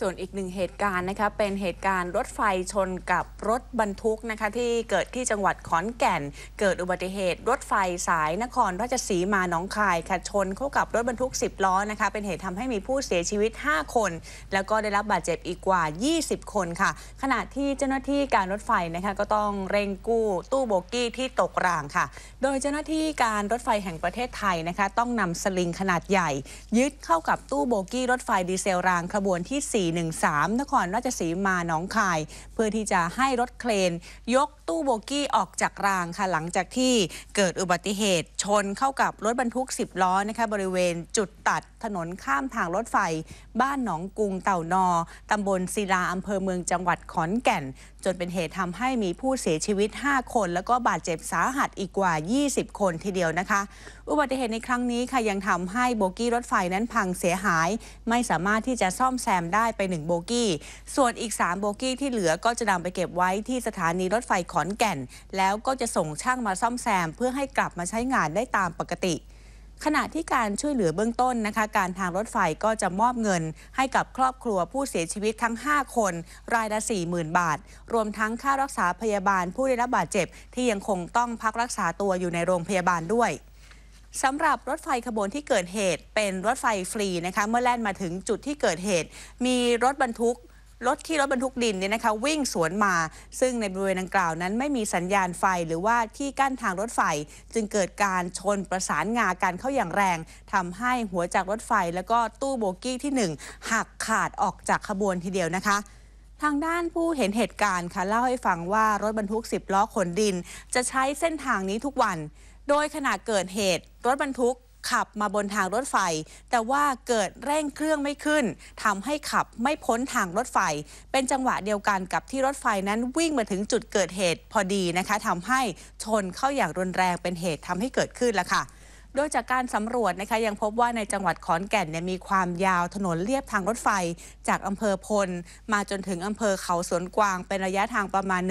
ส่วนอีกหนึ่งเหตุการณ์นะคะเป็นเหตุการณ์รถไฟชนกับรถบรรทุกนะคะที่เกิดที่จังหวัดขอนแก่น เกิดอุบัติเหตุ รถไฟสายนครราชสีมาหนองคายค่ะชนเข้ากับรถบรรทุก 10 ล้อนะคะเป็นเหตุทำให้มีผู้เสียชีวิต 5 คน แล้วก็ได้รับบาดเจ็บอีกกว่า 20 คนค่ะ ขณะที่เจ้าหน้าที่การรถไฟนะคะก็ต้องเร่งกู้ตู้โบกี้ที่ตกรางค่ะ โดยเจ้าหน้าที่การรถไฟแห่งประเทศไทยนะคะต้องนำสลิงขนาดใหญ่ ยึดเข้ากับตู้โบกี้รถไฟดีเซลรางขบวนที่413 นครราชสีมาหนองคาย เพื่อที่จะให้รถเครน ยกตู้โบกี้ออกจากรางค่ะหลังจากที่เกิดอุบัติเหตุชนเข้ากับรถบรรทุก 10 ล้อนะคะบริเวณจุดตัดถนนข้ามทางรถไฟ บ้านหนองกุงเต่านอตำบลศิลาอำเภอเมืองจังหวัดขอนแก่นจนเป็นเหตุทำให้มีผู้เสียชีวิต 5 คน แล้วก็บาดเจ็บสาหัสอีกกว่า 20 คนทีเดียวนะคะ อุบัติเหตุในครั้งนี้ค่ะยังทำให้โบกี้รถไฟนั้นพังเสียหาย ไม่สามารถที่จะซ่อมแซมได้ไป 1 โบกี้ ส่วนอีก 3 โบกี้ที่เหลือก็จะนำไปเก็บไว้ที่สถานีรถไฟขอนแก่น แล้วก็จะส่งช่างมาซ่อมแซม เพื่อให้กลับมาใช้งานได้ตามปกติ ขณะที่การช่วยเหลือเบื้องต้นนะคะ การทางรถไฟก็จะมอบเงิน ให้กับครอบครัวผู้เสียชีวิตทั้ง 5 คน รายละ40,000 บาท รวมทั้งค่ารักษาพยาบาลผู้ได้รับบาดเจ็บ ที่ยังคงต้องพักรักษาตัวอยู่ในโรงพยาบาลด้วยสำหรับรถไฟขบวนที่เกิดเหตุเป็นรถไฟฟรีนะคะ เมื่อแล่นมาถึงจุดที่เกิดเหตุ มีรถบรรทุก รถที่รถบรรทุกดินเนี่ยนะคะวิ่งสวนมา ซึ่งในบริเวณดังกล่าวนั้นไม่มีสัญญาณไฟหรือว่าที่กั้นทางรถไฟ จึงเกิดการชนประสานงากันเข้าอย่างแรงทำให้หัวจากรถไฟ แล้วก็ตู้โบกี้ที่ 1 หักขาดออกจากขบวนทีเดียวนะคะทางด้านผู้เห็นเหตุการณ์ค่ะเล่าให้ฟังว่ารถบรรทุก 10 ล้อขนดิน จะใช้เส้นทางนี้ทุกวัน โดยขณะเกิดเหตุ รถบรรทุก ขับมาบนทางรถไฟ แต่ว่าเกิดเร่งเครื่องไม่ขึ้นทำให้ขับไม่พ้นทางรถไฟ เป็นจังหวะเดียวกันกับที่รถไฟนั้นวิ่งมาถึงจุดเกิดเหตุพอดีนะคะทำให้ชนเข้าอย่างรุนแรงเป็นเหตุทำให้เกิดขึ้นแล้วค่ะ โดยจากการสำรวจนะคะยังพบว่าในจังหวัดขอนแก่นเนี่ยมีความยาวถนนเลียบทางรถไฟ จากอำเภอพล มาจนถึงอำเภอเขาสวนกวาง เป็นระยะทางประมาณ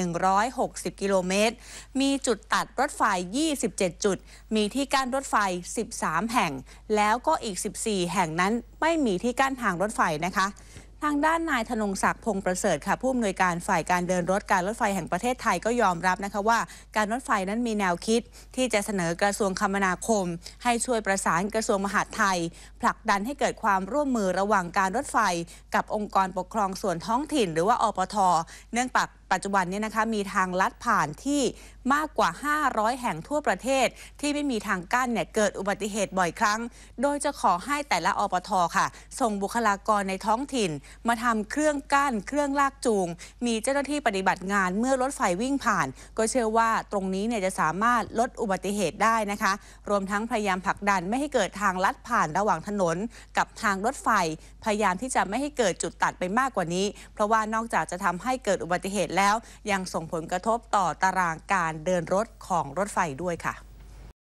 160 กิโลเมตร มีจุดตัดรถไฟ 27 จุด มีที่กั้นรถไฟ 13 แห่ง แล้วก็อีก 14 แห่งนั้นไม่มีที่กั้นทางรถไฟนะคะ ทางด้านนายธนงศักดิ์พงประเสริฐค่ะผู้อำนวยการฝ่ายการเดินรถการรถไฟแห่งประเทศไทยก็ยอมรับนะคะว่า การรถไฟนั้นมีแนวคิด ที่จะเสนอกระทรวงคมนาคม ให้ช่วยประสานกระทรวงมหาดไทย ผลักดันให้เกิดความร่วมมือระหว่างการรถไฟ กับองค์กรปกครองส่วนท้องถิ่น หรือว่าอปท เนื่องปาก ปัจจุบันเนี่ยนะคะมีทางลัดผ่านที่มากกว่า 500 แห่งทั่วประเทศ ที่ไม่มีทางกั้นเนี่ยเกิดอุบัติเหตุบ่อยครั้ง โดยจะขอให้แต่ละอปทค่ะ ส่งบุคลากรในท้องถิ่น มาทำเครื่องกั้น เครื่องลากจูง มีเจ้าหน้าที่ปฏิบัติงานเมื่อรถไฟวิ่งผ่าน ก็เชื่อว่าตรงนี้เนี่ยจะสามารถลดอุบัติเหตุได้นะคะ รวมทั้งพยายามผลักดันไม่ให้เกิดทางลัดผ่านระหว่างถนน กับทางรถไฟ พยายามที่จะไม่ให้เกิดจุดตัดไปมากกว่านี้ เพราะว่านอกจากจะทำให้เกิดอุบัติเหตุแล้ว ยังส่งผลกระทบต่อตารางการเดินรถของรถไฟด้วยค่ะ